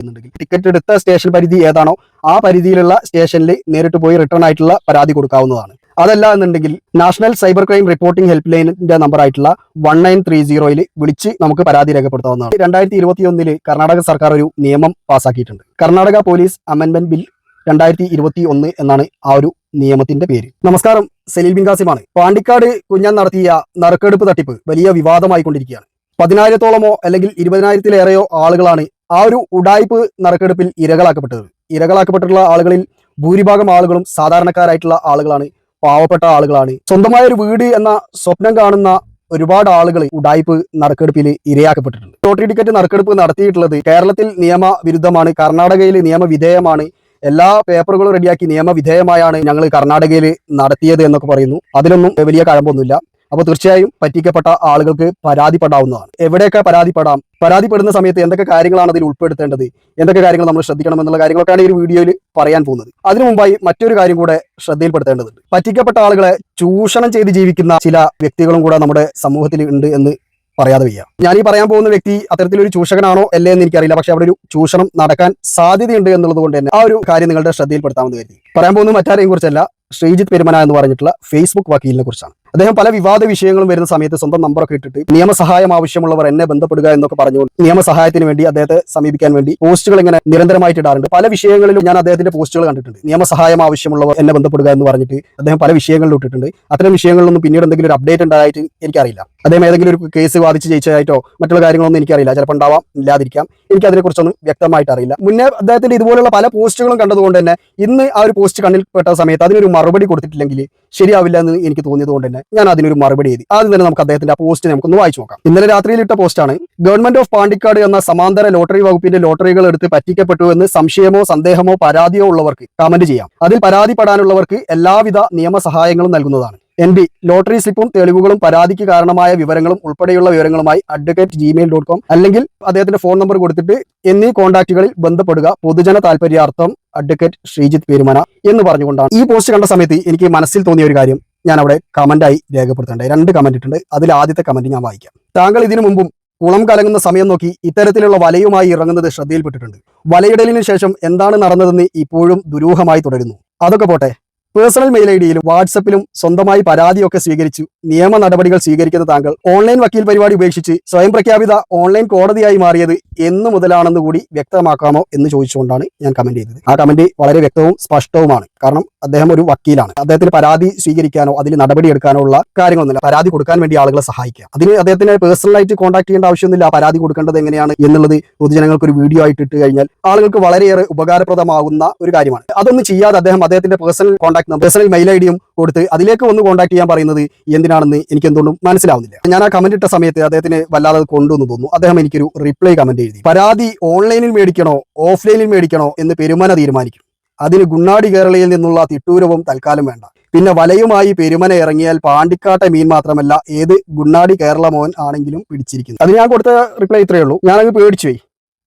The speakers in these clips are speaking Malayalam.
എന്നുണ്ടെങ്കിൽ ടിക്കറ്റ് എടുത്ത സ്റ്റേഷൻ പരിധി ഏതാണോ ആ പരിധിയിലുള്ള സ്റ്റേഷനിൽ നേരിട്ട് പോയി റിട്ടേൺ ആയിട്ടുള്ള പരാതി കൊടുക്കാവുന്നതാണ്. അതല്ല എന്നുണ്ടെങ്കിൽ national cyber crime reporting help ലൈനിന്റെ നമ്പർ ആയിട്ടുള്ള വൺ നയൻ ത്രീ സീറോയിൽ വിളിച്ച് നമുക്ക് പരാതി രേഖപ്പെടുത്താവുന്നതാണ്. രണ്ടായിരത്തി ഇരുപത്തി ഒന്നിൽ കർണാടക സർക്കാർ ഒരു നിയമം പാസാക്കിയിട്ടുണ്ട്. കർണാടക പോലീസ് അമെൻമെന്റ് ബിൽ രണ്ടായിരത്തി ഇരുപത്തി ഒന്ന് എന്നാണ് ആ ഒരു നിയമത്തിന്റെ പേര്. നമസ്കാരം സലീൽ ബിൻകാസിമാണ്. പാണ്ടിക്കാട് കുഞ്ഞാൻ നടത്തിയ നറുക്കെടുപ്പ് തട്ടിപ്പ് വലിയ വിവാദമായിക്കൊണ്ടിരിക്കുകയാണ്. പതിനായിരത്തോളമോ അല്ലെങ്കിൽ ഇരുപതിനായിരത്തിലേറെയോ ആളുകളാണ് ആ ഒരു ഉടായ്പ് നറുക്കെടുപ്പിൽ ഇരകളാക്കപ്പെട്ടത്. ഇരകളാക്കപ്പെട്ടിട്ടുള്ള ആളുകളിൽ ഭൂരിഭാഗം ആളുകളും സാധാരണക്കാരായിട്ടുള്ള ആളുകളാണ് പാവപ്പെട്ട ആളുകളാണ്. സ്വന്തമായ ഒരു വീട് എന്ന സ്വപ്നം കാണുന്ന ഒരുപാട് ആളുകൾ ഉടായ്പ് നറുക്കെടുപ്പിൽ ഇരയാക്കപ്പെട്ടിട്ടുണ്ട്. ലോട്ടറി ടിക്കറ്റ് നറുക്കെടുപ്പ് നടത്തിയിട്ടുള്ളത് കേരളത്തിൽ നിയമവിരുദ്ധമാണ് കർണാടകയിൽ നിയമവിധേയമാണ്. എല്ലാ പേപ്പറുകളും റെഡിയാക്കി നിയമവിധേയമായാണ് ഞങ്ങൾ കർണാടകയിൽ നടത്തിയത് എന്നൊക്കെ പറയുന്നു. അതിലൊന്നും വലിയ കഴമ്പൊന്നുമില്ല. അപ്പോൾ തീർച്ചയായും പറ്റിക്കപ്പെട്ട ആളുകൾക്ക് പരാതിപ്പെടാവുന്നതാണ്. എവിടെയൊക്കെ പരാതിപ്പെടാം? പരാതിപ്പെടുന്ന സമയത്ത് എന്തൊക്കെ കാര്യങ്ങളാണ് അതിൽ ഉൾപ്പെടുത്തേണ്ടത്? എന്തൊക്കെ കാര്യങ്ങൾ നമ്മൾ ശ്രദ്ധിക്കണം എന്നുള്ള കാര്യങ്ങളൊക്കെയാണ് ഈ ഒരു വീഡിയോയിൽ പറയാൻ പോകുന്നത്. അതിനു മുമ്പായി മറ്റൊരു കാര്യം കൂടെ ശ്രദ്ധയിൽപ്പെടുത്തേണ്ടതുണ്ട്. പറ്റിക്കപ്പെട്ട ആളുകളെ ചൂഷണം ചെയ്ത് ജീവിക്കുന്ന ചില വ്യക്തികളും കൂടെ നമ്മുടെ സമൂഹത്തിൽ ഉണ്ട് എന്ന് പറയാതെ വയ്യ. ഞാൻ ഈ പറയാൻ പോകുന്ന വ്യക്തി അത്തരത്തിലൊരു ചൂഷകനാണോ അല്ലേ എന്ന് എനിക്കറിയില്ല. പക്ഷെ അവിടെ ഒരു ചൂഷണം നടക്കാൻ സാധ്യതയുണ്ട് എന്നുള്ളത് കൊണ്ട് തന്നെ ആ ഒരു കാര്യം നിങ്ങളുടെ ശ്രദ്ധയിൽപ്പെടുത്താമെന്ന് കരുതി. പറയാൻ പോകുന്നത് മറ്റാരെയും കുറിച്ചല്ല. ശ്രീജിത്ത് പെരുമന എന്ന് പറഞ്ഞിട്ടുള്ള ഫേസ്ബുക്ക് വക്കീലിനെ കുറിച്ചാണ്. അദ്ദേഹം പല വിവാദ വിഷയങ്ങളും വരുന്ന സമയത്ത് സ്വന്തം നമ്പറൊക്കെ ഇട്ടിട്ട് നിയമസഹായം ആവശ്യമുള്ളവർ എന്നെ ബന്ധപ്പെടുക എന്നൊക്കെ പറഞ്ഞുകൊണ്ട് നിയമസഹായത്തിന് വേണ്ടി അദ്ദേഹത്തെ സമീപിക്കാൻ വേണ്ടി പോസ്റ്റുകൾ ഇങ്ങനെ നിരന്തരമായിട്ട് ഇടാറുണ്ട്. പല വിഷയങ്ങളിലും ഞാൻ അദ്ദേഹത്തിന്റെ പോസ്റ്റുകൾ കണ്ടിട്ടുണ്ട്. നിയമസഹായം ആവശ്യമുള്ളവർ എന്നെ ബന്ധപ്പെടുക എന്ന് പറഞ്ഞിട്ട് അദ്ദേഹം പല വിഷയങ്ങളിലും ഇട്ടിട്ടുണ്ട്. അത്തരം വിഷയങ്ങളിലൊന്നും പിന്നീട് എന്തെങ്കിലും ഒരു അപ്ഡേറ്റ് ഉണ്ടായിട്ട് എനിക്കറിയില്ല. അദ്ദേഹം ഏതെങ്കിലും ഒരു കേസ് വാദിച്ച് ജയിച്ചതായിട്ടോ മറ്റുള്ള കാര്യങ്ങളൊന്നും എനിക്കറിയില്ല. ചിലപ്പോൾ ഉണ്ടാവാം ഇല്ലാതിരിക്കാം. എനിക്ക് അതിനെക്കുറിച്ചൊന്നും വ്യക്തമായിട്ട് അറിയില്ല. മുന്നേ അദ്ദേഹത്തിന്റെ ഇതുപോലുള്ള പല പോസ്റ്റുകളും കണ്ടതുകൊണ്ട് തന്നെ ഇന്ന് ആ ഒരു പോസ്റ്റ് കണ്ണിൽപ്പെട്ട സമയത്ത് അതിനൊരു മറുപടി കൊടുത്തിട്ടില്ലെങ്കിൽ ശരിയാവില്ല എന്ന് എനിക്ക് തോന്നിയത് കൊണ്ട് തന്നെ ഞാൻ അതിനൊരു മറുപടി എഴുതി. ആദ്യം തന്നെ നമുക്ക് അദ്ദേഹത്തിന്റെ ആ പോസ്റ്റ് നമുക്കൊന്ന് വായിച്ചു നോക്കാം. ഇന്നലെ രാത്രിയിൽ ഇട്ട പോസ്റ്റാണ് ഗവൺമെന്റ് ഓഫ് പാണ്ടിക്കാട് എന്ന സമാന്തര ലോട്ടറി വകുപ്പിന്റെ ലോട്ടറികൾ എടുത്ത് പറ്റിക്കപ്പെട്ടു എന്ന് സംശയമോ സന്ദേഹമോ പരാതിയോ ഉള്ളവർക്ക് കമന്റ് ചെയ്യാം. അതിൽ പരാതിപ്പെടാനുള്ളവർക്ക് എല്ലാവിധ നിയമസഹായങ്ങളും നൽകുന്നതാണ്. എൻ ബി ലോട്ടറി സ്ലിപ്പും തെളിവുകളും പരാതിക്ക് കാരണമായ വിവരങ്ങളും ഉൾപ്പെടെയുള്ള വിവരങ്ങളുമായി അഡ്വക്കേറ്റ് ജിമെയിൽ ഡോട്ട് കോം അല്ലെങ്കിൽ അദ്ദേഹത്തിന്റെ ഫോൺ നമ്പർ കൊടുത്തിട്ട് എന്നീ കോൺടാക്റ്റുകളിൽ ബന്ധപ്പെടുക പൊതുജന താല്പര്യാർത്ഥം അഡ്വക്കേറ്റ് ശ്രീജിത്ത് പെരുമന എന്ന് പറഞ്ഞുകൊണ്ടാണ്. ഈ പോസ്റ്റ് കണ്ട സമയത്ത് എനിക്ക് മനസ്സിൽ തോന്നിയ ഒരു കാര്യം ഞാൻ അവിടെ കമന്റായി രേഖപ്പെടുത്തേണ്ടത് രണ്ട് കമന്റ് ഇട്ടുണ്ട് അതിൽ ആദ്യത്തെ കമന്റ് ഞാൻ വായിക്കാം. താങ്കൾ ഇതിനു മുമ്പും കുളം കലങ്ങുന്ന സമയം നോക്കി ഇത്തരത്തിലുള്ള വലയുമായി ഇറങ്ങുന്നത് ശ്രദ്ധയിൽപ്പെട്ടിട്ടുണ്ട്. വലയിടലിന് ശേഷം എന്താണ് നടന്നതെന്ന് ഇപ്പോഴും ദുരൂഹമായി തുടരുന്നു. അതൊക്കെ പോട്ടെ. പേഴ്സണൽ മെയിൽ ഐ ഡിയിലും വാട്സപ്പിലും സ്വന്തമായി പരാതിയൊക്കെ സ്വീകരിച്ചു. നിയമ നടപടികൾ സ്വീകരിക്കുന്ന താങ്കൾ ഓൺലൈൻ വക്കീൽ പരിപാടി ഉപേക്ഷിച്ച് സ്വയം പ്രഖ്യാപിത ഓൺലൈൻ കോടതിയായി മാറിയത് എന്ന് മുതലാണെന്ന് കൂടി വ്യക്തമാക്കാമോ എന്ന് ചോദിച്ചുകൊണ്ടാണ് ഞാൻ കമന്റ് ചെയ്തത്. ആ കമന്റ് വളരെ വ്യക്തവും സ്പഷ്ടവുമാണ്. കാരണം അദ്ദേഹം ഒരു വക്കീലാണ്. അദ്ദേഹത്തിന് പരാതി സ്വീകരിക്കാനോ അതിൽ നടപടി എടുക്കാനോ ഉള്ള കാര്യങ്ങളൊന്നുമില്ല. പരാതി കൊടുക്കാൻ വേണ്ടി ആളുകളെ സഹായിക്കുക. അതിന് അദ്ദേഹത്തിന് പേഴ്സണലായിട്ട് കോൺടാക്ട് ചെയ്യേണ്ട ആവശ്യമൊന്നുമില്ല. പരാതി കൊടുക്കേണ്ടത് എങ്ങനെയാണ് എന്നുള്ളത് പൊതുജനങ്ങൾക്ക് ഒരു വീഡിയോ ആയിട്ട് ഇട്ട് കഴിഞ്ഞാൽ ആളുകൾക്ക് വളരെയേറെ ഉപകാരപ്രദമാകുന്ന ഒരു കാര്യമാണ്. അതൊന്നും ചെയ്യാതെ അദ്ദേഹം അദ്ദേഹത്തിന്റെ personal contact number personal mail I ഡിയും കൊടുത്ത് അതിലേക്ക് ഒന്ന് കോൺടാക്ട് ചെയ്യാൻ പറയുന്നത് എന്തിനാണെന്ന് എനിക്ക് എന്തുകൊണ്ടും മനസ്സിലാവുന്നില്ല. ഞാൻ ആ കമന്റ് ഇട്ട സമയത്ത് അദ്ദേഹത്തിന് വല്ലാതെ കൊണ്ടുവന്ന് തോന്നുന്നു. അദ്ദേഹം എനിക്കൊരു റിപ്ലൈ കമന്റ് എഴുതി. പരാതി ഓൺലൈനിൽ മേടിക്കണോ ഓഫ്ലൈനിൽ മേടിക്കണോ എന്ന് പെരുമന തീരുമാനിക്കും. അതിന് ഗുണ്ണാടി കേരളയിൽ നിന്നുള്ള തിട്ടൂരവും തൽക്കാലം വേണ്ട. പിന്നെ വലയുമായി പെരുമന ഇറങ്ങിയാൽ പാണ്ടിക്കാട്ടെ മീൻ മാത്രമല്ല ഏത് ഗുണ്ണാടി കേരള മോൻ ആണെങ്കിലും പിടിച്ചിരിക്കുന്നു അതിന് ഞാൻ കൊടുത്ത റിപ്ലൈ ഇത്രയേ ഉള്ളൂ. ഞാനത് പേടിച്ചു പോയി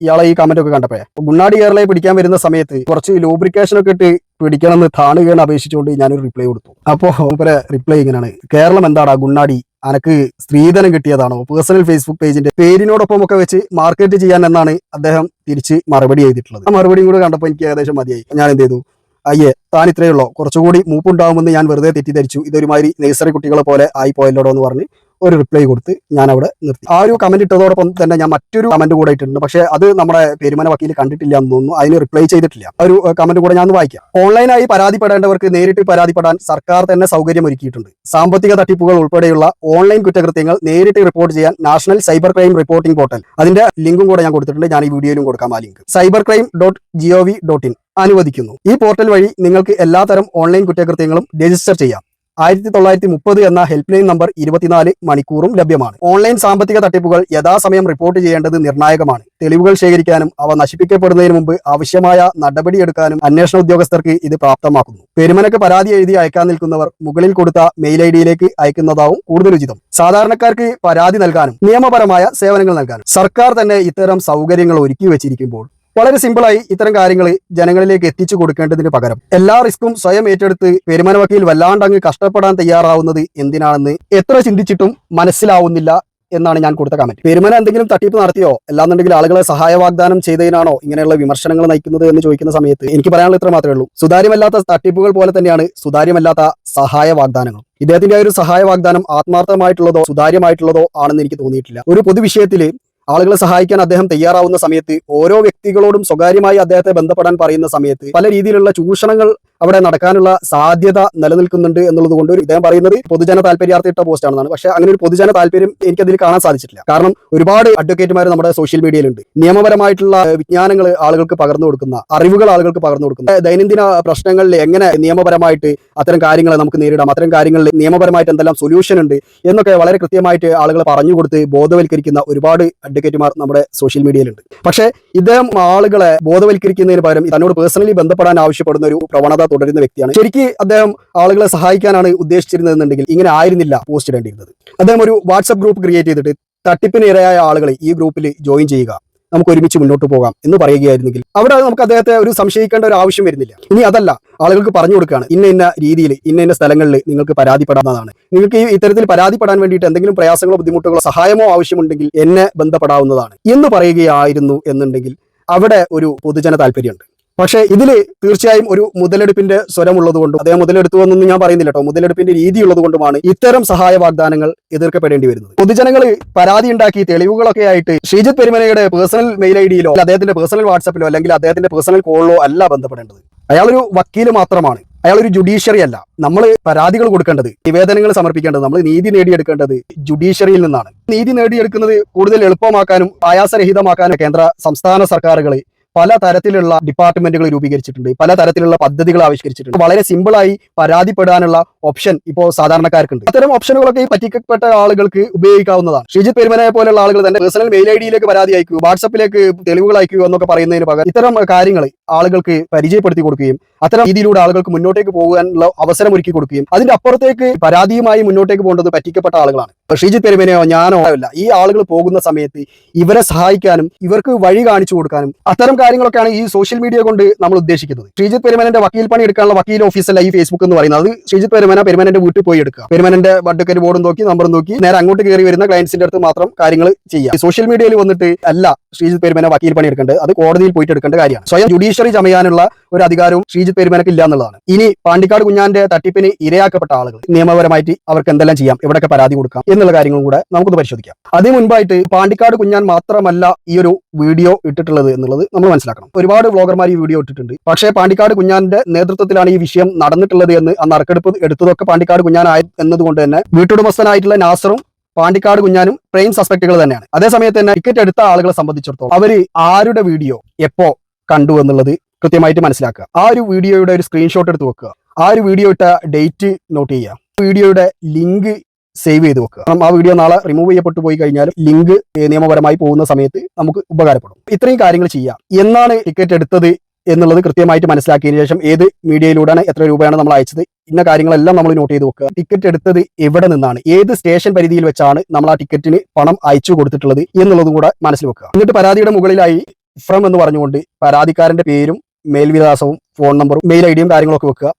ഇയാളെ ഈ കമന്റ് ഒക്കെ കണ്ടപ്പോഴേ. ഗുണ്ണാടി കേരളയെ പിടിക്കാൻ വരുന്ന സമയത്ത് കുറച്ച് ലൂബ്രിക്കേഷൻ ഒക്കെ ഇട്ട് പിടിക്കണം എന്ന് താണുകയാണ് അപേക്ഷിച്ചുകൊണ്ട് ഞാനൊരു റിപ്ലൈ കൊടുത്തു. അപ്പോ മൂപ്പരെ റിപ്ലൈ ഇങ്ങനെയാണ് കേരളം എന്താടാ ഗുണ്ണാടി? അനക്ക് സ്ത്രീധനം കിട്ടിയതാണോ? പേഴ്സണൽ ഫേസ്ബുക്ക് പേജിന്റെ പേരിനോടൊപ്പം ഒക്കെ വെച്ച് മാർക്കറ്റ് ചെയ്യാൻ എന്നാണ് അദ്ദേഹം തിരിച്ച് മറുപടി ചെയ്തിട്ടുള്ളത് ആ മറുപടിയും കൂടെ കണ്ടപ്പോൾ എനിക്ക് ഏകദേശം മതിയായി. ഞാൻ എന്ത് ചെയ്തു? അയ്യേ താൻ ഇത്രയേ ഉള്ളോ? കുറച്ചുകൂടി മൂപ്പുണ്ടാവുമെന്ന് ഞാൻ വെറുതെ തെറ്റിദ്ധരിച്ചു. ഇതൊരുമാതിരി നഴ്സറി കുട്ടികളെ പോലെ ആയി പോയല്ലോടോ എന്ന് പറഞ്ഞ് ഒരു റിപ്ലൈ കൊടുത്ത് ഞാൻ അവിടെ നിർത്തി. ആ ഒരു കമന്റ് ഇട്ടതോടൊപ്പം തന്നെ ഞാൻ മറ്റൊരു കമന്റ് കൂടെ ഇട്ടിട്ടുണ്ട്. പക്ഷെ അത് നമ്മുടെ പെരുമന വക്കീൽ കണ്ടിട്ടില്ല എന്ന് തോന്നുന്നു. അതിന് റിപ്ലൈ ചെയ്തിട്ടില്ല. ഒരു കമന്റ് കൂടെ ഞാൻ വായിക്കാം. ഓൺലൈനായി പരാതിപ്പെടേണ്ടവർക്ക് നേരിട്ട് പരാതിപ്പെടാൻ സർക്കാർ തന്നെ സൗകര്യം ഒരുക്കിയിട്ടുണ്ട്. സാമ്പത്തിക തട്ടിപ്പുകൾ ഉൾപ്പെടെയുള്ള ഓൺലൈൻ കുറ്റകൃത്യങ്ങൾ നേരിട്ട് റിപ്പോർട്ട് ചെയ്യാൻ national cyber crime reporting portal അതിന്റെ ലിങ്കും കൂടെ ഞാൻ കൊടുത്തിട്ടുണ്ട്. ഞാൻ ഈ വീഡിയോയിലും കൊടുക്കാം ആ link. Cyber crime dot GOV dot in അനുവദിക്കുന്നു. ഈ പോർട്ടൽ വഴി നിങ്ങൾക്ക് എല്ലാത്തരം ഓൺലൈൻ കുറ്റകൃത്യങ്ങളും രജിസ്റ്റർ ചെയ്യാം. ആയിരത്തി തൊള്ളായിരത്തി മുപ്പത് എന്ന ഹെൽപ്പ് ലൈൻ നമ്പർ ഇരുപത്തിനാല് മണിക്കൂറും ലഭ്യമാണ്. ഓൺലൈൻ സാമ്പത്തിക തട്ടിപ്പുകൾ യഥാസമയം റിപ്പോർട്ട് ചെയ്യേണ്ടത് നിർണായകമാണ്. തെളിവുകൾ ശേഖരിക്കാനും അവ നശിപ്പിക്കപ്പെടുന്നതിന് മുമ്പ് ആവശ്യമായ നടപടിയെടുക്കാനും അന്വേഷണ ഉദ്യോഗസ്ഥർക്ക് ഇത് പ്രാപ്തമാക്കുന്നു. പെരുമനക്ക് പരാതി എഴുതി അയക്കാൻ നിൽക്കുന്നവർ മുകളിൽ കൊടുത്ത മെയിൽ ഐ ഡിയിലേക്ക് അയക്കുന്നതാവും കൂടുതൽ ഉചിതം. സാധാരണക്കാർക്ക് പരാതി നൽകാനും നിയമപരമായ സേവനങ്ങൾ നൽകാനും സർക്കാർ തന്നെ ഇത്തരം സൗകര്യങ്ങൾ ഒരുക്കി വെച്ചിരിക്കുമ്പോൾ വളരെ സിമ്പിളായി ഇത്തരം കാര്യങ്ങൾ ജനങ്ങളിലേക്ക് എത്തിച്ചു കൊടുക്കേണ്ടതിന് പകരം എല്ലാ റിസ്ക്കും സ്വയം ഏറ്റെടുത്ത് വരുമാന വക്കീൽ വല്ലാണ്ട് അങ്ങ് കഷ്ടപ്പെടാൻ തയ്യാറാവുന്നത് എന്തിനാണെന്ന് എത്ര ചിന്തിച്ചിട്ടും മനസ്സിലാവുന്നില്ല എന്നാണ് ഞാൻ കൊടുത്ത കമന്റ് പെരുമന എന്തെങ്കിലും തട്ടിപ്പ് നടത്തിയോ? അല്ലാന്നുണ്ടെങ്കിൽ ആളുകളെ സഹായ വാഗ്ദാനം ചെയ്തതിനാണോ ഇങ്ങനെയുള്ള വിമർശനങ്ങൾ നയിക്കുന്നത് എന്ന് ചോദിക്കുന്ന സമയത്ത് എനിക്ക് പറയാനുള്ള ഇത്ര മാത്രമേ ഉള്ളൂ. സുതാര്യമല്ലാത്ത തട്ടിപ്പുകൾ പോലെ തന്നെയാണ് സുതാര്യമല്ലാത്ത സഹായ വാഗ്ദാനങ്ങൾ ഇദ്ദേഹത്തിന്റെ ഒരു സഹായ വാഗ്ദാനം ആത്മാർത്ഥമായിട്ടുള്ളതോ സുതാര്യമായിട്ടുള്ളതോ ആണെന്ന് എനിക്ക് തോന്നിയിട്ടില്ല. ഒരു പൊതുവിഷയത്തിൽ ആളുകളെ സഹായിക്കാൻ അദ്ദേഹം തയ്യാറാവുന്ന സമയത്ത് ഓരോ വ്യക്തികളോടും സ്വകാര്യമായി അദ്ദേഹത്തെ ബന്ധപ്പെടാൻ പറയുന്ന സമയത്ത് പല രീതിയിലുള്ള ചൂഷണങ്ങൾ അവിടെ നടക്കാനുള്ള സാധ്യത നിലനിൽക്കുന്നുണ്ട് എന്നുള്ളത് കൊണ്ട് ഇദ്ദേഹം പറയുന്നത് പൊതുജന താല്പര്യാർത്ഥിട്ട പോസ്റ്റ് ആണെന്നാണ് പക്ഷേ അങ്ങനെ ഒരു പൊതുജന താല്പര്യം എനിക്കതിൽ കാണാൻ സാധിച്ചിട്ടില്ല. കാരണം ഒരുപാട് അഡ്വക്കേറ്റുമാർ നമ്മുടെ സോഷ്യൽ മീഡിയയിലുണ്ട് നിയമപരമായിട്ടുള്ള വിജ്ഞാനങ്ങൾ ആളുകൾക്ക് പകർന്നു കൊടുക്കുന്ന അറിവുകൾ ആളുകൾക്ക് പകർന്നു കൊടുക്കുന്ന ദൈനംദിന പ്രശ്നങ്ങളിൽ എങ്ങനെ നിയമപരമായിട്ട് അത്തരം കാര്യങ്ങളെ നമുക്ക് നേരിടാം അത്തരം കാര്യങ്ങളിൽ നിയമപരമായിട്ട് എന്തെല്ലാം സൊല്യൂഷൻ ഉണ്ട് എന്നൊക്കെ വളരെ കൃത്യമായിട്ട് ആളുകളെ പറഞ്ഞു കൊടുത്ത് ബോധവൽക്കരിക്കുന്ന ഒരുപാട് അഡ്വക്കേറ്റുമാർ നമ്മുടെ സോഷ്യൽ മീഡിയയിലുണ്ട് പക്ഷേ ഇദ്ദേഹം ആളുകളെ ബോധവൽക്കരിക്കുന്നതിന് പകരം തന്നോട് പേഴ്സണലി ബന്ധപ്പെടാൻ ആവശ്യപ്പെടുന്ന ഒരു പ്രവണത തുടരുന്ന വ്യക്തിയാണ്. ശരിക്ക് അദ്ദേഹം ആളുകളെ സഹായിക്കാനാണ് ഉദ്ദേശിച്ചിരുന്നതെന്നുണ്ടെങ്കിൽ ഇങ്ങനെ ആയിരുന്നില്ല പോസ്റ്റ് ഇടേണ്ടിയിരുന്നത്. അദ്ദേഹം ഒരു വാട്സപ്പ് ഗ്രൂപ്പ് ക്രിയേറ്റ് ചെയ്തിട്ട് തട്ടിപ്പിന് ഇരയായ ആളുകളെ ഈ ഗ്രൂപ്പിൽ ജോയിൻ ചെയ്യുക. നമുക്ക് ഒരുമിച്ച് മുന്നോട്ട് പോകാം എന്ന് പറയുകയായിരുന്നെങ്കിൽ അവിടെ നമുക്ക് അദ്ദേഹത്തെ ഒരു സംശയിക്കേണ്ട ഒരു ആവശ്യം വരുന്നില്ല. ഇനി അതല്ല ആളുകൾക്ക് പറഞ്ഞു കൊടുക്കുകയാണ് ഇന്ന ഇന്ന രീതിയിൽ ഇന്ന ഇന്ന സ്ഥലങ്ങളിൽ നിങ്ങൾക്ക് പരാതിപ്പെടാവുന്നതാണ്. നിങ്ങൾക്ക് ഈ ഇത്തരത്തിൽ പരാതിപ്പെടാൻ വേണ്ടിയിട്ട് എന്തെങ്കിലും പ്രയാസങ്ങളോ ബുദ്ധിമുട്ടുകളോ സഹായമോ ആവശ്യമുണ്ടെങ്കിൽ എന്നെ ബന്ധപ്പെടാവുന്നതാണ് എന്ന് പറയുകയായിരുന്നു എന്നുണ്ടെങ്കിൽ അവിടെ ഒരു പൊതുജന താല്പര്യമുണ്ട്. പക്ഷേ ഇതിൽ തീർച്ചയായും ഒരു മുതലെടുപ്പിന്റെ സ്വരമുള്ളത് കൊണ്ടും അദ്ദേഹം മുതലെടുത്തു എന്നൊന്നും ഞാൻ പറയുന്നില്ല കേട്ടോ. മുതലെടുപ്പിന്റെ രീതി ഉള്ളത് കൊണ്ടുമാണ് ഇത്തരം സഹായ വാഗ്ദാനങ്ങൾ എതിർക്കപ്പെടേണ്ടി വരുന്നത്. പൊതുജനങ്ങൾ പരാതി ഉണ്ടാക്കി തെളിവുകളൊക്കെ ആയിട്ട് ശ്രീജിത് പെരുമനയുടെ പേഴ്സണൽ മെയിൽ ഐ ഡിയിലോ അദ്ദേഹത്തിന്റെ പേഴ്സണൽ വാട്സപ്പിലോ അല്ലെങ്കിൽ അദ്ദേഹത്തിന്റെ പേഴ്സണൽ കോളിലോ അല്ല ബന്ധപ്പെടേണ്ടത്. അയാളൊരു വക്കീൽ മാത്രമാണ്. അയാൾ ഒരു ജുഡീഷ്യറി അല്ല. നമ്മൾ പരാതികൾ കൊടുക്കേണ്ടത് നിവേദനങ്ങൾ സമർപ്പിക്കേണ്ടത് നമ്മൾ നീതി നേടിയെടുക്കേണ്ടത് ജുഡീഷ്യറിയിൽ നിന്നാണ്. നീതി നേടിയെടുക്കുന്നത് കൂടുതൽ എളുപ്പമാക്കാനും ആയാസരഹിതമാക്കാനും കേന്ദ്ര സംസ്ഥാന സർക്കാരുകൾ പല തരത്തിലുള്ള ഡിപ്പാർട്ട്മെന്റുകൾ രൂപീകരിച്ചിട്ടുണ്ട്. പല തരത്തിലുള്ള പദ്ധതികൾ ആവിഷ്കരിച്ചിട്ടുണ്ട്. വളരെ സിമ്പിളായി പരാതിപ്പെടാനുള്ള ഓപ്ഷൻ ഇപ്പോൾ സാധാരണക്കാർക്കുണ്ട്. അത്തരം ഓപ്ഷനുകളൊക്കെ ഈ പറ്റിക്കപ്പെട്ട ആളുകൾക്ക് ഉപയോഗിക്കാവുന്നതാണ്. ശ്രീജിത് പെരുമനെ പോലുള്ള ആളുകൾ തന്നെ പേഴ്സണൽ മെയിൽ ഐ ഡിയിലേക്ക് പരാതി അയക്കൂ വാട്സപ്പിലേക്ക് തെളിവുകൾ അയക്കൂ എന്നൊക്കെ പറയുന്നതിന് പകരം ഇത്തരം കാര്യങ്ങൾ ആളുകൾക്ക് പരിചയപ്പെടുത്തി കൊടുക്കുകയും അത്തരം രീതിയിലൂടെ ആളുകൾക്ക് മുന്നോട്ടേക്ക് പോകാനുള്ള അവസരം ഒരുക്കി കൊടുക്കുകയും അതിന്റെ അപ്പുറത്തേക്ക് പരാതിയുമായി മുന്നോട്ടേക്ക് പോകേണ്ടത് പറ്റിക്കപ്പെട്ട ആളുകളാണ്. ശ്രീജിത്ത് പെരുമനെയോ ഞാനോ അല്ല ഈ ആളുകൾ പോകുന്ന സമയത്ത് ഇവരെ സഹായിക്കാനും ഇവർക്ക് വഴി കാണിച്ചു കൊടുക്കാനും അത്തരം കാര്യങ്ങളൊക്കെയാണ് ഈ സോഷ്യൽ മീഡിയ കൊണ്ട് നമ്മൾ ഉദ്ദേശിക്കുന്നത്. ശ്രീജിത്ത് പെരുമേനന്റെ വക്കീൽ പണി എടുക്കാനുള്ള വക്കീൽ ഓഫീസല്ല ഈ ഫേസ്ബുക്ക് എന്ന് പറയുന്നത്. അത് ശ്രീജിത്ത് പെരുമന പെരുമനന്റെ വീട്ടിൽ പോയി എടുക്കുക. പെരുമേനന്റെ അഡ്വക്കേറ്റ് ബോർഡും നോക്കി നമ്പറും നോക്കി നേരെ അങ്ങോട്ട് കയറി വരുന്ന ക്ലയൻസിന്റെ അടുത്ത് മാത്രം കാര്യങ്ങൾ ചെയ്യാം സോഷ്യൽ മീഡിയയിൽ വന്നിട്ട് അല്ല ശ്രീജിത്ത് പെരുമേന വക്കീൽ പണി എടുക്കേണ്ടത്. അത് കോടതിയിൽ പോയിട്ട് എടുക്കേണ്ട കാര്യമാണ്. സ്വയം ജുഡീഷ്യറി ചമയാനുള്ള ഒരു അധികാരവും ശ്രീജിത്ത് പെരുമേനക്ക് ഇല്ല എന്നുള്ളതാണ്. ഇനി പാണ്ടിക്കാട് കുഞ്ഞാന്റെ തട്ടിപ്പിന് ഇരയാക്കപ്പെട്ട ആളുകൾ. നിയമപരമായിട്ട് അവർക്ക് എന്തെല്ലാം ചെയ്യാം? എവിടെയൊക്കെ പരാതി കൊടുക്കാം? എന്നുള്ള കാര്യങ്ങളും കൂടെ നമുക്കൊന്ന് പരിശോധിക്കാം. അതിന് മുൻപായിട്ട് പാണ്ടിക്കാട് കുഞ്ഞാൻ മാത്രമല്ല ഈ ഒരു വീഡിയോ ഇട്ടിട്ടുള്ളത് എന്നുള്ളത് നമ്മൾ മനസ്സിലാക്കണം. ഒരുപാട് വ്ളോഗർമാർ ഈ വീഡിയോ ഇട്ടിട്ടുണ്ട്. പക്ഷേ പാണ്ടിക്കാട് കുഞ്ഞാന്റെ നേതൃത്വത്തിലാണ് ഈ വിഷയം നടന്നിട്ടുള്ളത് എന്ന് ആ നറുക്കെടുപ്പ് എടുത്തതൊക്കെ പാണ്ടിക്കാട് കുഞ്ഞാനായ എന്നതുകൊണ്ട് തന്നെ വീട്ടുടമസ്ഥനായിട്ടുള്ള നാസറും പാണ്ടിക്കാട് കുഞ്ഞാനും പ്രൈം സസ്പെക്ടുകൾ തന്നെയാണ്. അതേസമയത്ത് തന്നെ ടിക്കറ്റ് എടുത്ത ആളുകളെ സംബന്ധിച്ചിടത്തോളം അവർ ആരുടെ വീഡിയോ എപ്പോ കണ്ടു എന്നുള്ളത് കൃത്യമായിട്ട് മനസ്സിലാക്കുക. ആ ഒരു വീഡിയോയുടെ ഒരു സ്ക്രീൻഷോട്ട് എടുത്ത് വെക്കുക. ആ ഒരു വീഡിയോ ഇട്ട ഡേറ്റ് നോട്ട് ചെയ്യുക. വീഡിയോയുടെ ലിങ്ക് സേവ് ചെയ്ത് വെക്കുക. കാരണം ആ വീഡിയോ നാളെ റിമൂവ് ചെയ്യപ്പെട്ടു പോയി കഴിഞ്ഞാലും ലിങ്ക് നിയമപരമായി പോകുന്ന സമയത്ത് നമുക്ക് ഉപകാരപ്പെടും. ഇത്രയും കാര്യങ്ങൾ ചെയ്യാം. എന്നാണ് ടിക്കറ്റ് എടുത്തത് എന്നുള്ളത് കൃത്യമായിട്ട് മനസ്സിലാക്കിയതിനു ശേഷം ഏത് മീഡിയയിലൂടെയാണ് എത്ര രൂപയാണ് നമ്മൾ അയച്ചത് ഇന്ന കാര്യങ്ങളെല്ലാം നമ്മൾ നോട്ട് ചെയ്ത് വെക്കുക. ടിക്കറ്റ് എടുത്തത് എവിടെ നിന്നാണ് ഏത് സ്റ്റേഷൻ പരിധിയിൽ വെച്ചാണ് നമ്മൾ ആ ടിക്കറ്റിന് പണം അയച്ചു കൊടുത്തിട്ടുള്ളത് എന്നുള്ളതും കൂടെ മനസ്സിൽ വെക്കുക. എന്നിട്ട് പരാതിയുടെ മുകളിലായി ഫ്രം എന്ന് പറഞ്ഞുകൊണ്ട് പരാതിക്കാരന്റെ പേരും മേൽവിലാസവും ഫോൺ നമ്പറും മെയിൽ ഐ ഡിയും കാര്യങ്ങളൊക്കെ വെക്കുക.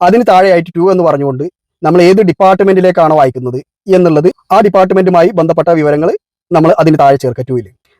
അതിന് താഴെയായിട്ട് ടു എന്ന് പറഞ്ഞുകൊണ്ട് നമ്മൾ ഏത് ഡിപ്പാർട്ട്മെന്റിലേക്കാണോ അയക്കുന്നത് എന്നുള്ളത് ആ ഡിപ്പാർട്ട്മെന്റുമായി ബന്ധപ്പെട്ട വിവരങ്ങൾ നമ്മൾ അതിന് താഴെ ചേർക്കുക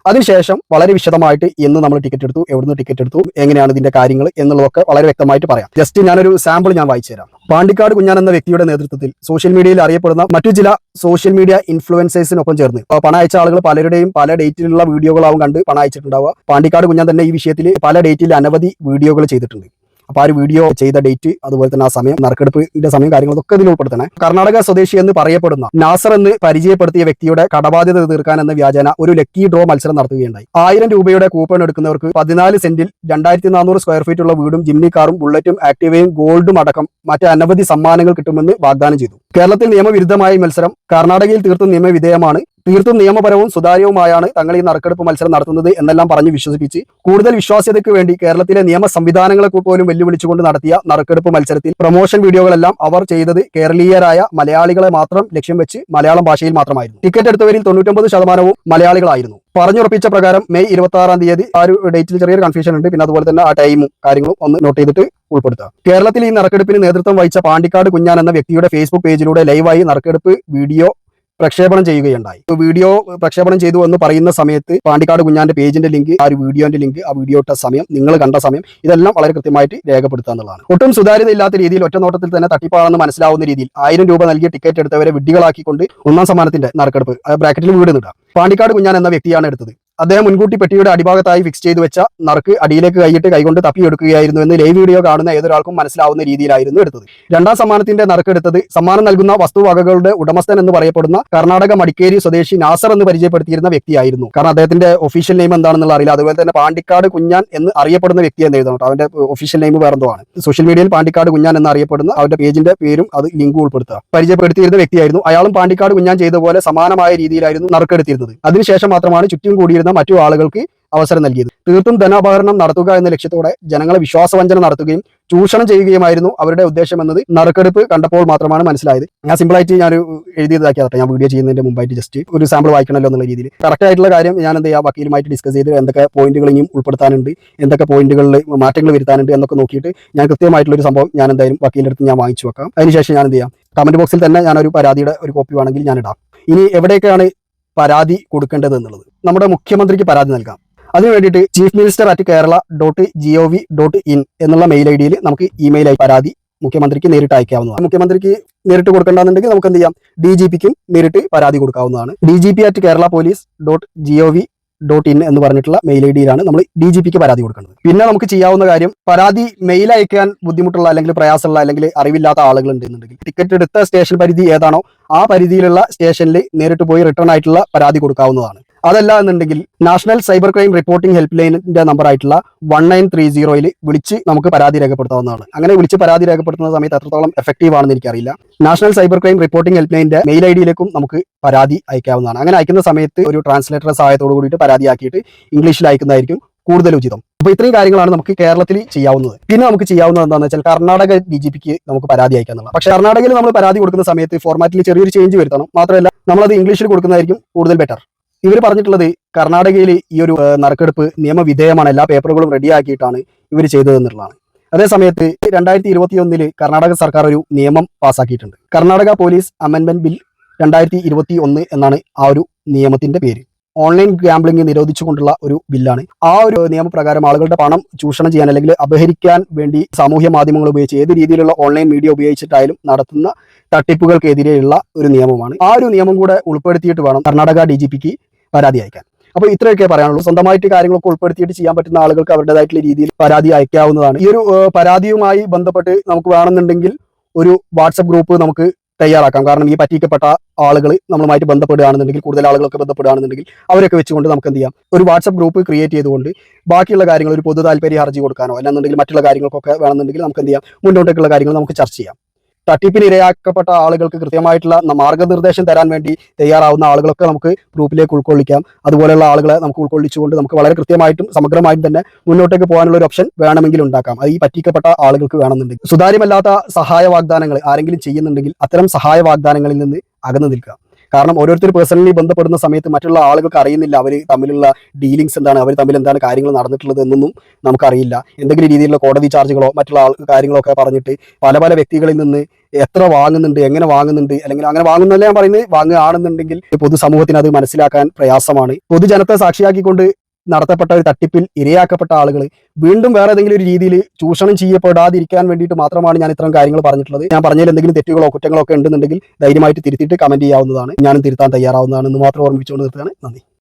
അതിനുശേഷം വളരെ വിശദമായിട്ട് എന്ന് നമ്മൾ ടിക്കറ്റ് എടുത്തു എവിടുന്ന് ടിക്കറ്റ് എടുത്തു എങ്ങനെയാണ് ഇതിന്റെ കാര്യങ്ങൾ എന്നുള്ളതൊക്കെ വളരെ വ്യക്തമായിട്ട് പറയാം. ജസ്റ്റ് ഞാനൊരു സാമ്പിൾ ഞാൻ വായിച്ചു തരാം. പാണ്ടിക്കാട് കുഞ്ഞാൻ എന്ന വ്യക്തിയുടെ നേതൃത്വത്തിൽ സോഷ്യൽ മീഡിയയിൽ അറിയപ്പെടുന്ന മറ്റു ചില സോഷ്യൽ മീഡിയ ഇൻഫ്ലുവൻസേഴ്സിനൊപ്പം ചേർന്ന്. പണം അയച്ച ആളുകൾ പലരുടെയും പല ഡേറ്റിലുള്ള വീഡിയോകളാവും കണ്ട് പണം അയച്ചിട്ടുണ്ടാവുക. പാണ്ടിക്കാട് കുഞ്ഞാൻ തന്നെ ഈ വിഷയത്തിൽ പല ഡേറ്റിൽ അനവധി വീഡിയോകൾ ചെയ്തിട്ടുണ്ട്. അപ്പൊ ആ ഒരു വീഡിയോ ചെയ്ത ഡേറ്റ് അതുപോലെ തന്നെ ആ സമയം നറുക്കെടുപ്പിന്റെ സമയം കാര്യങ്ങളൊക്കെ ഇതിൽ ഉൾപ്പെടുത്തണേ. കർണാടക സ്വദേശി എന്ന് പറയപ്പെടുന്ന നാസർ എന്ന് പരിചയപ്പെടുത്തിയ വ്യക്തിയുടെ കടബാധ്യത തീർക്കാൻ എന്ന വ്യാജന ഒരു ലക്കി ഡ്രോ മത്സരം നടത്തുകയുണ്ടായി. ആയിരം രൂപയുടെ കൂപ്പൺ എടുക്കുന്നവർക്ക് പതിനാല് സെന്റിൽ രണ്ടായിരത്തി നാനൂറ് സ്ക്വയർ ഫീറ്റ് ഉള്ള വീടും ജിംനി കാറും ബുള്ളറ്റും ആക്ടിവയും ഗോൾഡും അടക്കം മറ്റ് അനവധി സമ്മാനങ്ങൾ കിട്ടുമെന്ന് വാഗ്ദാനം ചെയ്തു. കേരളത്തിൽ നിയമവിരുദ്ധമായ മത്സരം കർണാടകയിൽ തീർത്തും നിയമവിധേയമാണ്. തീർത്തും നിയമപരവും സുതാര്യവുമായാണ് തങ്ങൾ ഈ നറുക്കെടുപ്പ് മത്സരം നടത്തുന്നത് എന്നെല്ലാം പറഞ്ഞ് വിശ്വസിപ്പിച്ച് കൂടുതൽ വിശ്വാസ്യതയ്ക്ക് വേണ്ടി കേരളത്തിലെ നിയമ സംവിധാനങ്ങളെ പോലും വെല്ലുവിളിച്ചുകൊണ്ട് നടത്തിയ നറുക്കെടുപ്പ് മത്സരത്തിൽ പ്രൊമോഷൻ വീഡിയോകളെല്ലാം അവർ ചെയ്തത് കേരളീയരായ മലയാളികളെ മാത്രം ലക്ഷ്യം വെച്ച് മലയാളം ഭാഷയിൽ മാത്രമായിരുന്നു. ടിക്കറ്റ് എടുത്തവരിൽ തൊണ്ണൂറ്റൊമ്പത് ശതമാനവും മലയാളികളായിരുന്നു. പറഞ്ഞുറപ്പിച്ച പ്രകാരം മെയ് ഇരുപത്തി ആറാം തീയതി ആ ഒരു ഡേറ്റിൽ ചെറിയൊരു കൺഫ്യൂഷൻ ഉണ്ട്. പിന്നെ അതുപോലെ തന്നെ ആ ടൈമും കാര്യങ്ങളും ഒന്ന് നോട്ട് ചെയ്തിട്ട് ഉൾപ്പെടുത്തുക. കേരളത്തിൽ ഈ നറുക്കെടുപ്പിന് നേതൃത്വം വഹിച്ച പാണ്ടിക്കാട് കുഞ്ഞാൻ എന്ന വ്യക്തിയുടെ ഫേസ്ബുക്ക് പേജിലൂടെ ലൈവായി നറുക്കെടുപ്പ് വീഡിയോ പ്രക്ഷേപണം ചെയ്യുകയുണ്ടായി. വീഡിയോ പ്രക്ഷേപണം ചെയ്തു എന്ന് പറയുന്ന സമയത്ത് പാണ്ടിക്കാട് കുഞ്ഞാന്റെ പേജിന്റെ ലിങ്ക് ആ ഒരു വീഡിയോന്റെ ലിങ്ക് ആ വീഡിയോ ഇട്ട സമയം നിങ്ങൾ കണ്ട സമയം ഇതെല്ലാം വളരെ കൃത്യമായിട്ട് രേഖപ്പെടുത്തുക എന്നുള്ളതാണ്. ഒട്ടും സുതാര്യത ഇല്ലാത്ത രീതിയിൽ ഒറ്റ നോട്ടത്തിൽ തന്നെ തട്ടിപ്പാണെന്ന് മനസ്സിലാവുന്ന രീതിയിൽ ആയിരം രൂപ നൽകിയ ടിക്കറ്റ് എടുത്തവരെ വിഡ്ഢികളാക്കിക്കൊണ്ട് ഒന്നാം സമ്മാനത്തിന്റെ നറുക്കെടുപ്പ് ബ്രാക്കറ്റിൽ വീട് നിടുക പാണ്ടിക്കാട് കുഞ്ഞാൻ എന്ന വ്യക്തിയാണ് എടുത്തത്. അദ്ദേഹം മുൻകൂട്ടി പെട്ടിയുടെ അടിഭാഗത്തായി ഫിക്സ് ചെയ്തു വെച്ച നറുക്ക് അടിയിലേക്ക് കൈയിട്ട് കൈകൊണ്ട് തപ്പിയെടുക്കുകയായിരുന്നു എന്ന് ലൈവ് വീഡിയോ കാണുന്ന ഏതൊരാൾക്കും മനസ്സിലാവുന്ന രീതിയിലായിരുന്നു എടുത്തത്. രണ്ടാം സമ്മാനത്തിന്റെ നറുക്കെടുത്തത് സമ്മാനം നൽകുന്ന വസ്തുവകകളുടെ ഉടമസ്ഥൻ എന്ന് പറയപ്പെടുന്ന കർണാടക മടിക്കേരി സ്വദേശി നാസർ എന്ന് പരിചയപ്പെടുത്തിയിരുന്ന വ്യക്തിയായിരുന്നു. കാരണം അദ്ദേഹത്തിന്റെ ഒഫീഷ്യൽ നെയിം എന്താണെന്നുള്ള അറിയില്ല. അതുപോലെ തന്നെ പാണ്ടിക്കാട് കുഞ്ഞാൻ എന്ന് അറിയപ്പെടുന്ന വ്യക്തി എന്ന് എഴുതണം അവന്റെ ഒഫീഷ്യൽ നെയിം വേറെന്തോ ആണ്. സോഷ്യൽ മീഡിയയിൽ പാണ്ടിക്കാട് കുഞ്ഞാൻ എന്ന് അറിയപ്പെടുന്ന അവന്റെ പേജിന്റെ പേരും അത് ലിങ്ക് ഉൾപ്പെടുത്തുക. പരിചയപ്പെടുത്തിയിരുന്ന വ്യക്തിയായിരുന്നു. അയാളും പാണ്ടിക്കാട് കുഞ്ഞാൻ ചെയ്ത പോലെ സമാനമായ രീതിയിലായിരുന്നു നറുക്കെടുത്തിരുന്നത്. അതിനുശേഷം മാത്രമാണ് ചുറ്റും കൂടിയിരുന്ന മറ്റു ആളുകൾക്ക് അവസരം നൽകിയത്. തീർത്തും ധനാപഹരണം നടത്തുക എന്ന ലക്ഷ്യത്തോടെ ജനങ്ങളെ വിശ്വാസവഞ്ചന നടത്തുകയും ചൂഷണം ചെയ്യുകയുമായിരുന്നു അവരുടെ ഉദ്ദേശം എന്നത്. നറുക്കെടുപ്പ് കണ്ടപ്പോൾ മാത്രമാണ് മനസ്സിലായത്. ഞാൻ സിമ്പിളായിട്ട് ഞാൻ എഴുതിയതാക്കിയാട്ടെ ഞാൻ വീഡിയോ ചെയ്യുന്നതിന്റെ മുമ്പായിട്ട് ജസ്റ്റ് ഒരു സാമ്പിൾ വായിക്കണമല്ലോ എന്നുള്ള രീതിയിൽ. കറക്റ്റ് ആയിട്ടുള്ള കാര്യം ഞാൻ എന്ത് വക്കീലുമായിട്ട് ഡിസ്കസ് ചെയ്ത് എന്തൊക്കെ പോയിന്റുകൾ ഇനിയും ഉൾപ്പെടുത്താനുണ്ട് എന്തൊക്കെ പോയിന്റുകളിൽ മാറ്റങ്ങൾ വരുത്താനുണ്ട് എന്നൊക്കെ നോക്കിയിട്ട് ഞാൻ കൃത്യമായിട്ടുള്ള ഒരു സംഭവം ഞാൻ എന്തായാലും വക്കീലിന്റെ അടുത്ത് ഞാൻ വാങ്ങിച്ചു വെക്കാം. അതിനുശേഷം ഞാൻ എന്ത് ചെയ്യാം? കമന്റ് ബോക്സിൽ തന്നെ ഞാൻ ഒരു പരാതിയുടെ ഒരു കോപ്പി വേണമെങ്കിൽ ഞാൻ ഇടാം. ഇനി എവിടെയൊക്കെയാണ് പരാതി കൊടുക്കേണ്ടത് എന്നുള്ളത്. നമ്മുടെ മുഖ്യമന്ത്രിക്ക് പരാതി നൽകാം. അതിനു വേണ്ടിയിട്ട് chief minister at Kerala dot G O V dot in എന്നുള്ള മെയിൽ ഐ ഡിയിൽ നമുക്ക് ഇമെയിൽ ആയി പരാതി മുഖ്യമന്ത്രിക്ക് നേരിട്ട് അയക്കാവുന്നതാണ്. മുഖ്യമന്ത്രിക്ക് നേരിട്ട് കൊടുക്കേണ്ടതെന്നുണ്ടെങ്കിൽ നമുക്ക് എന്ത് ചെയ്യാം ഡി ജി പിക്കും നേരിട്ട് പരാതി കൊടുക്കാവുന്നതാണ്. D G P at Kerala police dot G O V dot in എന്ന് പറഞ്ഞിട്ടുള്ള മെയിൽ ഐ ഡിയിലാണ് നമ്മൾ ഡി ജി പിക്ക് പരാതി കൊടുക്കുന്നത്. പിന്നെ നമുക്ക് ചെയ്യാവുന്ന കാര്യം പരാതി മെയിൽ അയക്കാൻ ബുദ്ധിമുട്ടുള്ള അല്ലെങ്കിൽ പ്രയാസമുള്ള അല്ലെങ്കിൽ അറിവില്ലാത്ത ആളുകൾ ഉണ്ടെന്നുണ്ടെങ്കിൽ ടിക്കറ്റ് എടുത്ത സ്റ്റേഷൻ പരിധി ഏതാണോ ആ പരിധിയിലുള്ള സ്റ്റേഷനിൽ നേരിട്ട് പോയി റിട്ടേൺ ആയിട്ടുള്ള പരാതി കൊടുക്കാവുന്നതാണ്. അതല്ല എന്നുണ്ടെങ്കിൽ national cyber crime reporting help ലൈനിന്റെ നമ്പർ ആയിട്ടുള്ള വൺ നയൻ ത്രീ സീറോയിൽ വിളിച്ച് നമുക്ക് പരാതി രേഖപ്പെടുത്താവുന്നതാണ്. അങ്ങനെ വിളിച്ച് പരാതി രേഖപ്പെടുത്തുന്ന സമയത്ത് എത്രത്തോളം എഫക്റ്റീവ് ആണെന്ന് എനിക്കറിയില്ല. National cyber crime reporting help ലൈനിന്റെ മെയിൽ ഐ ഡിയിലേക്കും നമുക്ക് പരാതി അയക്കാവുന്നതാണ്. അങ്ങനെ അയക്കുന്ന സമയത്ത് ഒരു ട്രാൻസ്ലേറ്റർ സഹായത്തോട് കൂടിയിട്ട് പരാതി ആക്കിയിട്ട് ഇംഗ്ലീഷിൽ അയക്കുന്നതായിരിക്കും കൂടുതൽ ഉചിതം. അപ്പൊ ഇത്രയും കാര്യങ്ങളാണ് നമുക്ക് കേരളത്തിൽ ചെയ്യാവുന്നത്. പിന്നെ നമുക്ക് ചെയ്യാവുന്നത് എന്താണെന്ന് വെച്ചാൽ കർണാടക ഡി ജി പിക്ക് നമുക്ക് പരാതി അയക്കാന്നുള്ളത് പക്ഷേ കർണാടകയിൽ നമ്മൾ പരാതി കൊടുക്കുന്ന സമയത്ത് ഫോർമാറ്റിൽ ചെറിയൊരു ചേഞ്ച് വരുത്തണം. മാത്രമല്ല നമ്മളത് ഇംഗ്ലീഷിൽ കൊടുക്കുന്നതായിരിക്കും കൂടുതൽ ബെറ്റർ ഇവർ പറഞ്ഞിട്ടുള്ളത് കർണാടകയിൽ ഈ ഒരു നറുക്കെടുപ്പ് നിയമവിധേയമാണ്. എല്ലാ പേപ്പറുകളും റെഡിയാക്കിയിട്ടാണ് ഇവർ ചെയ്തതെന്നുള്ളതാണ് അതേ സമയത്ത് രണ്ടായിരത്തി ഇരുപത്തി ഒന്നിൽ കർണാടക സർക്കാർ ഒരു നിയമം പാസ്സാക്കിയിട്ടുണ്ട് കർണാടക പോലീസ് അമെൻമെന്റ് ബിൽ രണ്ടായിരത്തി ഇരുപത്തി ഒന്ന് എന്നാണ് ആ ഒരു നിയമത്തിന്റെ പേര്. ഓൺലൈൻ ഗാംബ്ലിംഗ് നിരോധിച്ചുകൊണ്ടുള്ള ഒരു ബില്ലാണ്. ആ ഒരു നിയമപ്രകാരം ആളുകളുടെ പണം ചൂഷണം ചെയ്യാൻ അല്ലെങ്കിൽ അപഹരിക്കാൻ വേണ്ടി സാമൂഹ്യ മാധ്യമങ്ങൾ ഉപയോഗിച്ച് ഏത് രീതിയിലുള്ള ഓൺലൈൻ മീഡിയ ഉപയോഗിച്ചിട്ടായാലും നടത്തുന്ന തട്ടിപ്പുകൾക്കെതിരെയുള്ള ഒരു നിയമമാണ്. ആ ഒരു നിയമം കൂടെ ഉൾപ്പെടുത്തിയിട്ട് വേണം കർണാടക ഡി ജി പിക്ക് പരാതി അയക്കാൻ. അപ്പോൾ ഇത്രയൊക്കെ പറയാനുള്ളൂ. സ്വന്തമായിട്ട് കാര്യങ്ങളൊക്കെ ഉൾപ്പെടുത്തിയിട്ട് ചെയ്യാൻ പറ്റുന്ന ആളുകൾക്ക് അവരുടേതായിട്ടുള്ള രീതിയിൽ പരാതി അയക്കാവുന്നതാണ്. ഈ ഒരു പരാതിയുമായി ബന്ധപ്പെട്ട് നമുക്ക് വേണമെന്നുണ്ടെങ്കിൽ ഒരു വാട്സപ്പ് ഗ്രൂപ്പ് നമുക്ക് തയ്യാറാക്കാം. കാരണം ഈ പറ്റിക്കപ്പെട്ട ആളുകൾ നമ്മളുമായിട്ട് ബന്ധപ്പെടുകയാണെന്നുണ്ടെങ്കിൽ കൂടുതൽ ആളുകളൊക്കെ ബന്ധപ്പെടുകയാണെന്നുണ്ടെങ്കിൽ അവരൊക്കെ വെച്ചുകൊണ്ട് നമുക്ക് എന്ത് ചെയ്യാം? ഒരു വാട്സപ്പ് ഗ്രൂപ്പ് ക്രിയേറ്റ് ചെയ്തുകൊണ്ട് ബാക്കിയുള്ള കാര്യങ്ങൾ ഒരു പൊതു താല്പര്യ ഹർജി കൊടുക്കാനോ അല്ലാന്നുണ്ടെങ്കിൽ മറ്റുള്ള കാര്യങ്ങൾക്കൊക്കെ വേണമെന്നുണ്ടെങ്കിൽ നമുക്ക് എന്ത് ചെയ്യാം? മുന്നോട്ടേക്കുള്ള കാര്യങ്ങൾ നമുക്ക് ചർച്ച ചെയ്യാം. തട്ടിപ്പിന് ഇരയാക്കപ്പെട്ട ആളുകൾക്ക് കൃത്യമായിട്ടുള്ള മാർഗനിർദ്ദേശം തരാൻ വേണ്ടി തയ്യാറാവുന്ന ആളുകളൊക്കെ നമുക്ക് ഗ്രൂപ്പിലേക്ക് ഉൾക്കൊള്ളിക്കാം. അതുപോലെയുള്ള ആളുകളെ നമുക്ക് ഉൾക്കൊള്ളിച്ചുകൊണ്ട് നമുക്ക് വളരെ കൃത്യമായിട്ടും സമഗ്രമായിട്ടും തന്നെ മുന്നോട്ടേക്ക് പോകാനുള്ള ഒരു ഓപ്ഷൻ വേണമെങ്കിൽ ഉണ്ടാക്കാം. അത് ഈ പറ്റിക്കപ്പെട്ട ആളുകൾക്ക് വേണമെന്നുണ്ടെങ്കിൽ. സുതാര്യമല്ലാത്ത സഹായ വാഗ്ദാനങ്ങൾ ആരെങ്കിലും ചെയ്യുന്നുണ്ടെങ്കിൽ അത്തരം സഹായ വാഗ്ദാനങ്ങളിൽ നിന്ന് അകന്നു നിൽക്കുക. കാരണം ഓരോരുത്തർ പേഴ്സണലി ബന്ധപ്പെടുന്ന സമയത്ത് മറ്റുള്ള ആളുകൾക്ക് അറിയുന്നില്ല അവർ തമ്മിലുള്ള ഡീലിങ്സ് എന്താണ് അവർ തമ്മിൽ എന്താണ് കാര്യങ്ങൾ നടന്നിട്ടുള്ളത് എന്നൊന്നും നമുക്കറിയില്ല. എന്തെങ്കിലും രീതിയിലുള്ള കോടതി ചാർജുകളോ മറ്റുള്ള ആൾ കാര്യങ്ങളോ ഒക്കെ പറഞ്ഞിട്ട് പല പല വ്യക്തികളിൽ നിന്ന് എത്ര വാങ്ങുന്നുണ്ട് എങ്ങനെ വാങ്ങുന്നുണ്ട് അല്ലെങ്കിൽ അങ്ങനെ വാങ്ങുന്നല്ല ഞാൻ പറയുന്നത് വാങ്ങുകയാണെന്നുണ്ടെങ്കിൽ പൊതുസമൂഹത്തിന് അത് മനസ്സിലാക്കാൻ പ്രയാസമാണ്. പൊതുജനത്തെ സാക്ഷിയാക്കിക്കൊണ്ട് നടത്തപ്പെട്ട ഒരു തട്ടിപ്പിൽ ഇരയാക്കപ്പെട്ട ആളുകൾ വീണ്ടും വേറെ ഏതെങ്കിലും ഒരു രീതിയിൽ ചൂഷണം ചെയ്യപ്പെടാതിരിക്കാൻ വേണ്ടിയിട്ട് മാത്രമാണ് ഞാൻ ഇത്തരം കാര്യങ്ങൾ പറഞ്ഞിട്ടുള്ളത്. ഞാൻ പറഞ്ഞതിൽ എന്തെങ്കിലും തെറ്റുകളോ കുറ്റങ്ങളോ ഒക്കെ ഉണ്ടെന്നുണ്ടെങ്കിൽ ധൈര്യമായിട്ട് തിരുത്തിയിട്ട് കമന്റ് ചെയ്യാവുന്നതാണ്. ഞാനും തിരുത്താൻ തയ്യാറാവുന്നതാണ് എന്ന് മാത്രം ഓർമ്മിച്ചുകൊണ്ട് നിർത്തുകയാണ്. നന്ദി.